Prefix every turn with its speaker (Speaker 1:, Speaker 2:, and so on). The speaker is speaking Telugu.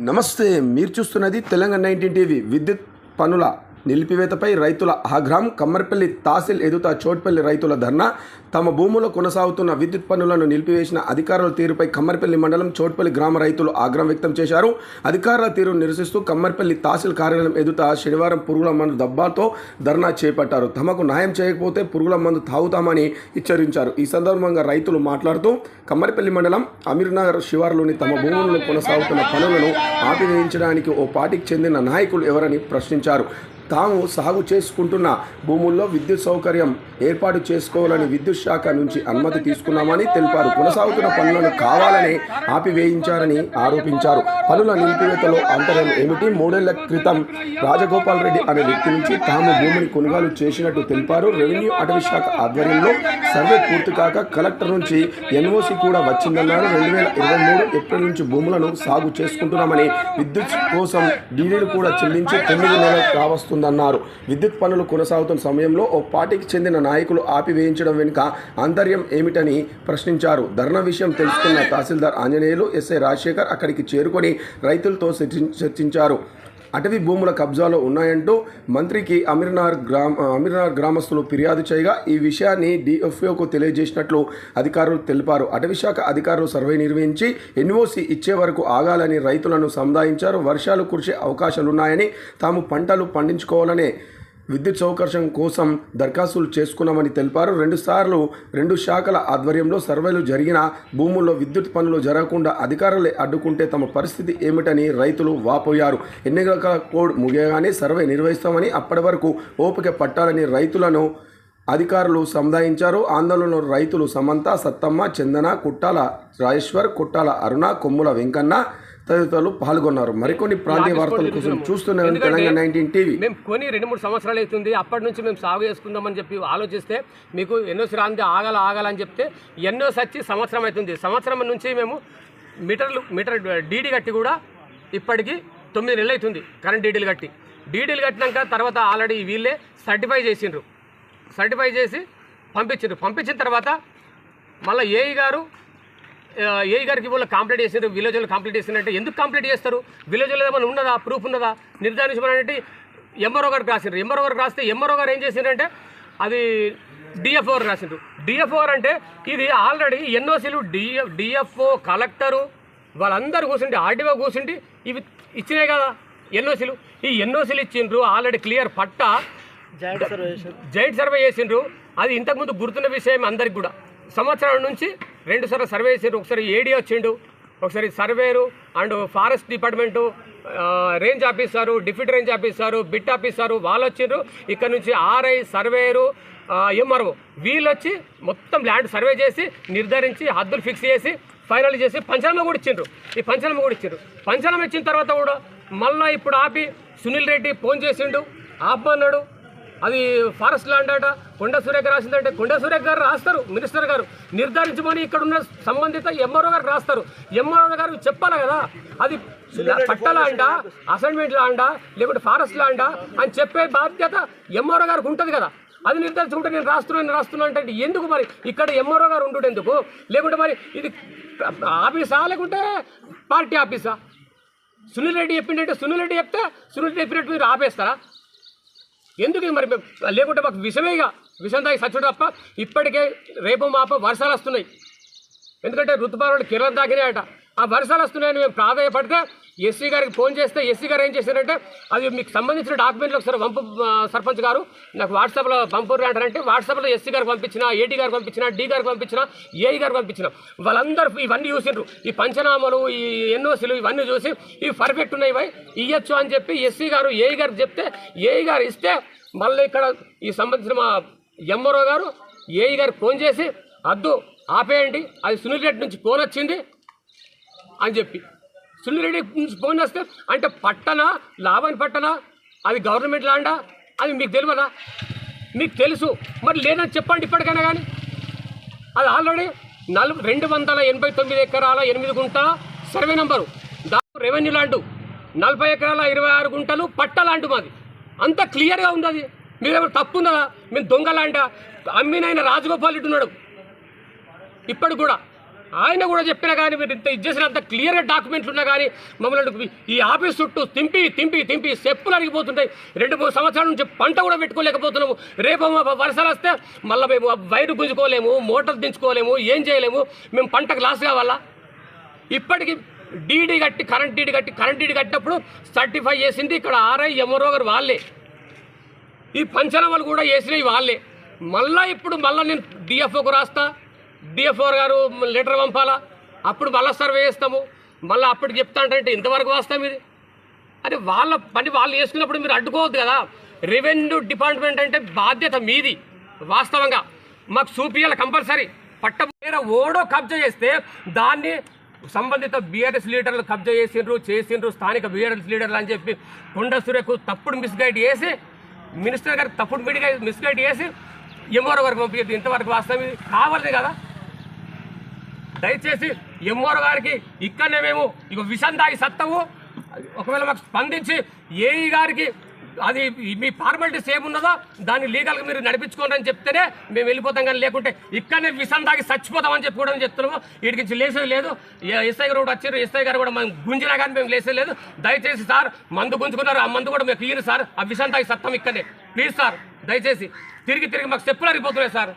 Speaker 1: నమస్తే మీరు చూస్తున్నది తెలంగాణ నైన్టీన్ టీవీ. విద్యుత్ పనుల నిలిపివేతపై రైతుల ఆగ్రహం. కమ్మర్పల్లి తహసీల్ ఎదుట చోట్పల్లి రైతుల ధర్నా. తమ భూములో కొనసాగుతున్న విద్యుత్ పనులను నిలిపివేసిన అధికారుల తీరుపై కమ్మర్పల్లి మండలం చోట్పల్లి గ్రామ రైతులు ఆగ్రహం వ్యక్తం చేశారు. అధికారుల తీరును నిరసిస్తూ కమ్మర్పల్లి తహసీల్ కార్యాలయం ఎదుట శనివారం పురుగుల మందు దబ్బాతో ధర్నా చేపట్టారు. తమకు న్యాయం చేయకపోతే పురుగుల మందు తాగుతామని హెచ్చరించారు. ఈ సందర్భంగా రైతులు మాట్లాడుతూ కమ్మరిపల్లి మండలం అమీర్నగర్ శివారులోని తమ భూములను కొనసాగుతున్న పనులను ఆపివేయించడానికి ఓ పార్టీకి చెందిన నాయకులు ఎవరని ప్రశ్నించారు. తాము సాగు చేసుకుంటున్న భూముల్లో విద్యుత్ సౌకర్యం ఏర్పాటు చేసుకోవాలని విద్యుత్ శాఖ నుంచి అనుమతి తీసుకున్నామని తెలిపారు. కొనసాగుతున్న పనులను కావాలని ఆపివేయించారని ఆరోపించారు. పనుల నిలిపివేతలో అంతరం ఏమిటి? మూడేళ్ళ క్రితం రాజగోపాల్ రెడ్డి అనే వ్యక్తి నుంచి తాము భూమిని కొనుగోలు చేసినట్టు తెలిపారు. రెవెన్యూ అటవీ శాఖ ఆధ్వర్యంలో సర్వే పూర్తి కాక కలెక్టర్ నుంచి ఎన్ఓసి కూడా వచ్చిందన్నారు. రెండు వేల ఇరవై మూడు ఏప్రిల్ నుంచి భూములను సాగు చేసుకుంటున్నామని విద్యుత్ కోసం డీడీలు కూడా చెల్లించి తొమ్మిది నెలలు కావస్తుందన్నారు విద్యుత్ పనులు కొనసాగుతున్న సమయంలో ఓ పార్టీకి చెందిన నాయకులు ఆపివేయించడం వెనుక ఆంతర్యం ఏమిటని ప్రశ్నించారు. ధర్నా విషయం తెలుసుకున్న తహసీల్దార్ ఆంజనేయులు ఎస్ఐ రాజశేఖర్ అక్కడికి చేరుకొని రైతులతో చర్చించారు. అటవీ భూముల కబ్జాలో ఉన్నాయంటూ మంత్రికి అమీర్నార్ గ్రామ అమీర్నార్ గ్రామస్తులు ఫిర్యాదు చేయగా ఈ విషయాన్ని డిఎఫ్ఓకు తెలియజేసినట్లు అధికారులు తెలిపారు. అటవీ శాఖ అధికారులు సర్వే నిర్వహించి ఎన్ఓసి ఇచ్చే వరకు ఆగాలని రైతులను సముదాయించారు. వర్షాలు కురిసే అవకాశాలున్నాయని తాము పంటలు పండించుకోవాలనే విద్యుత్ సౌకర్యం కోసం దరఖాస్తులు చేసుకున్నామని తెలిపారు. రెండుసార్లు రెండు శాఖల ఆధ్వర్యంలో సర్వేలు జరిగిన భూముల్లో విద్యుత్ పనులు జరగకుండా అధికారులే అడ్డుకుంటే తమ పరిస్థితి ఏమిటని రైతులు వాపోయారు. ఎన్నికల కోడ్ ముగియగానే సర్వే నిర్వహిస్తామని అప్పటి వరకు ఓపిక పట్టాలని రైతులను అధికారులు సముదాయించారు ఆందోళనలో రైతులు సమంత సత్తమ్మ చందన కుట్టాల రాజేశ్వర్ కుట్టాల అరుణ కొమ్ముల వెంకన్న తదితరులు పాల్గొన్నారు. మరికొన్ని ప్రాంతీయ వార్తల కోసం చూస్తున్న తెలంగాణ నైన్టీన్ టీవీ.
Speaker 2: మేము కొని రెండు మూడు సంవత్సరాలు అవుతుంది. అప్పటి నుంచి మేము సాగు చేసుకుందామని చెప్పి ఆలోచిస్తే మీకు ఎన్నోసి రాంది ఆగాల ఆగాలని చెప్తే ఎన్నోసి వచ్చి సంవత్సరం అవుతుంది. సంవత్సరం నుంచి మేము మీటర్లు మీటర్ డీడీ కట్టి కూడా ఇప్పటికి తొమ్మిది నెలలు అవుతుంది కరెంట్ డీడీలు కట్టి. డీడీలు కట్టినాక తర్వాత ఆల్రెడీ వీళ్ళే సర్టిఫై చేసిండ్రు. సర్టిఫై చేసి పంపించారు పంపించిన తర్వాత మళ్ళీ ఏఈ గారు ఏఈ గారికి వాళ్ళు కంప్లీట్ చేసారు విలేజ్ వాళ్ళు కంప్లీట్ చేసినట్టే ఎందుకు కంప్లీట్ చేస్తారు? విలేజ్ వాళ్ళు ఏమైనా ఉన్నదా? ప్రూఫ్ ఉన్నదా? నిర్ధారించమనంటే ఎంఆర్ఓ గారికి రాసిండ్రు. ఎంఆర్ఓ గారికి రాస్తే ఎంఆర్ఓ గారు ఏం చేసిండ్రంటే అది డిఎఫ్ఓ గారు రాసిండ్రు. డిఎఫ్ఓ గారు అంటే ఇది ఆల్రెడీ ఎన్ఓసీలు డిఎఫ్ డిఎఫ్ఓ కలెక్టరు వాళ్ళందరూ కూర్చుండి ఆర్డీఓ కూర్చుండి ఇవి ఇచ్చినాయి కదా ఎన్ఓసీలు ఈ ఎన్ఓసీలు ఇచ్చిండ్రు ఆల్రెడీ క్లియర్ పట్టా. జైట్ సర్వే చేసిండ్రు. అది ఇంతకుముందు గుర్తున్న విషయం అందరికి కూడా. సంవత్సరం నుంచి రెండు సార్లు సర్వే చేసారు ఒకసారి ఏడీ వచ్చిండు ఒకసారి surveyor and forest department range officer deputy range officer beat officer వాళ్ళు వచ్చిండ్రు. ఇక్కడ నుంచి ఆర్ఐ సర్వేరు ఎంఆర్ఓ వీళ్ళు వచ్చి మొత్తం ల్యాండ్ సర్వే చేసి నిర్ధారించి హద్దులు ఫిక్స్ చేసి ఫైనల్ చేసి పంచనామా కూడా ఇచ్చిండ్రు. ఈ పంచనామా కూడా ఇచ్చిండ్రు. పంచనామా ఇచ్చిన తర్వాత కూడా మళ్ళీ ఇప్పుడు ఆపి సునీల్ రెడ్డి ఫోన్ చేసిండు. ఆపన్నాడు అది ఫారెస్ట్ ల్యాండ్ అట. కొండ సురేఖ రాసిందంటే కొండ సురేఖ గారు రాస్తారు మినిస్టర్ గారు. నిర్ధారించమని ఇక్కడ ఉన్న సంబంధిత ఎంఆర్ఓ గారు రాస్తారు. ఎంఆర్ఓ గారు చెప్పాలి కదా అది పట్ట ల్యాండా అసైన్మెంట్ ల్యాండా లేకుంటే ఫారెస్ట్ ల్యాండా అని చెప్పే బాధ్యత ఎంఆర్ఓ గారికి ఉంటుంది కదా. అది నిర్ధారించుకుంటే నేను రాస్తున్నాను నేను రాస్తున్నా అంటే ఎందుకు మరి ఇక్కడ ఎంఆర్ఓ గారు ఉండు ఎందుకు? లేకుంటే మరి ఇది ఆఫీసా లేకుంటే పార్టీ ఆఫీసా? సునీల్ రెడ్డి చెప్పిండంటే సునీల్ రెడ్డి చెప్తే సునీల్ రెడ్డి చెప్పినట్టు మీరు ఆపేస్తారా? ఎందుకు మరి? లేకుంటే మాకు విషమేగా విషం తాగి సచ్చుడు తప్ప ఇప్పటికే రేపు మాప వర్షాలు వస్తున్నాయి. ఎందుకంటే ఋతుపాలు కిరణ తాకినాయట ఆ వర్షాలు వస్తున్నాయని మేము ప్రాధాన్యపడితే ఎస్సీ గారికి ఫోన్ చేస్తే ఎస్సీ గారు ఏం చేశారంటే అది మీకు సంబంధించిన డాక్యుమెంట్లు ఒకసారి పంపు సర్పంచ్ గారు నాకు వాట్సాప్లో పంపురు అంటారంటే వాట్సాప్లో ఎస్సీ గారికి పంపించిన ఏటీ గారికి పంపించిన డి గారికి పంపించిన ఏఈ గారికి పంపించిన వాళ్ళందరూ ఇవన్నీ చూసిండ్రు. ఈ పంచనామాలు ఈ ఎన్ఓసీలు ఇవన్నీ చూసి ఇవి పర్ఫెక్ట్ ఉన్నాయి ఇవి ఇవ్వచ్చు అని చెప్పి ఎస్సీ గారు ఏఈ గారు చెప్తే ఏఈ గారు ఇస్తే మళ్ళీ ఇక్కడ ఈ సంబంధించిన మా ఎంఆర్ఓ గారు ఏఈ గారికి ఫోన్ చేసి అద్దు ఆపేయండి అది సునీల్ రెడ్డి నుంచి ఫోన్ వచ్చింది అని చెప్పి. సునీల్ నుంచి ఫోన్ చేస్తే అంటే పట్టనా? లాభాన్ని పట్టనా? అది గవర్నమెంట్ లాండా అది మీకు తెలియదా? మీకు తెలుసు. మరి లేదని చెప్పండి ఇప్పటికైనా కానీ. అది ఆల్రెడీ నలు రెండు వందల ఎనభై తొమ్మిది ఎకరాల ఎనిమిది గుంటల సర్వే నంబరు. దాని రెవెన్యూ లాండు నలభై ఎకరాల ఇరవై ఆరు గుంటలు పట్ట లాండు మాది. అంత క్లియర్గా ఉంది అది. మీరేమైనా తప్పు ఉన్నదా? మేము దొంగ ల్యాండా? అమ్మినైన రాజగోపాల్ రెడ్డి ఉన్నాడు. ఇప్పటికి కూడా. ఆయన కూడా చెప్పినా కానీ మీరు ఇంత ఇచ్చేసిన అంత క్లియర్గా డాక్యుమెంట్లు ఉన్నా కానీ మమ్మల్ని ఈ ఆఫీస్ చుట్టూ తింపి తింపి తింపి చెప్పులు అరిగిపోతుంటాయి. రెండు మూడు సంవత్సరాల నుంచి పంట కూడా పెట్టుకోలేకపోతున్నాము. రేపు వర్షాలు వస్తే మళ్ళీ మేము వైరు గుంజుకోలేము మోటార్ దించుకోలేము ఏం చేయలేము. మేము పంటకు లాస్ కావాలా? ఇప్పటికి డీడీ కట్టి కరెంట్ డీడీ కట్టి కరెంట్ డీడీ కట్టినప్పుడు సర్టిఫై చేసింది ఇక్కడ ఆర్ఐ ఎంఆర్ఓ గారు వాళ్ళే. ఈ పంచనామాలు కూడా వేసినవి వాళ్ళే. మళ్ళీ ఇప్పుడు మళ్ళీ నేను డిఎఫ్ఓకు రాస్తా. డిఎఫ్ఓ గారు లెటర్ పంపాలా? అప్పుడు మళ్ళీ సర్వే చేస్తాము. మళ్ళీ అప్పుడు చెప్తా అంటే ఇంతవరకు వస్తాం ఇది. అది వాళ్ళ పని వాళ్ళు చేసుకున్నప్పుడు మీరు అడ్డుకోవద్దు కదా. రెవెన్యూ డిపార్ట్మెంట్ అంటే బాధ్యత మీది వాస్తవంగా. మాకు చూపియాలి కంపల్సరీ. పట్ట ఓడో కబ్జా చేస్తే దాన్ని సంబంధిత బీఆర్ఎస్ లీడర్లు కబ్జా చేసిండ్రు చేసిండ్రు స్థానిక బీఆర్ఎస్ లీడర్లు అని చెప్పి కొండ సురేకు తప్పుడు మిస్గైడ్ చేసి మినిస్టర్ గారు తప్పుడు మీడిగా మిస్గైడ్ చేసి ఎంఆర్ఓ గారికి పంపించదు ఇంతవరకు వాస్తవం ఇది. కావాలి కదా. దయచేసి ఎంఆర్ గారికి ఇక్కడనే మేము ఇక విషం దాగి సత్తము. ఒకవేళ మాకు స్పందించి ఏఈ గారికి అది మీ ఫార్మాలిటీస్ ఏమున్నదో దాన్ని లీగల్గా మీరు నడిపించుకోండి అని చెప్తేనే మేము వెళ్ళిపోతాం కానీ లేకుంటే ఇక్కడనే విషం దాగి చచ్చిపోతామని చెప్పి కూడా చెప్తున్నాము. వీటికి లేసేది లేదు. ఎస్ఐ గారు కూడా వచ్చారు. ఎస్ఐ గారు కూడా మేము గుంజినా కానీ మేము లేసేది లేదు. దయచేసి సార్ మందు గుంజుకున్నారు. ఆ మందు కూడా మీకు ఇయ్యను సార్. ఆ విషం దాగి సత్తం ఇక్కడనే. ప్లీజ్ సార్ దయచేసి తిరిగి తిరిగి మాకు చెప్పులు అరిగిపోతున్నాయి సార్.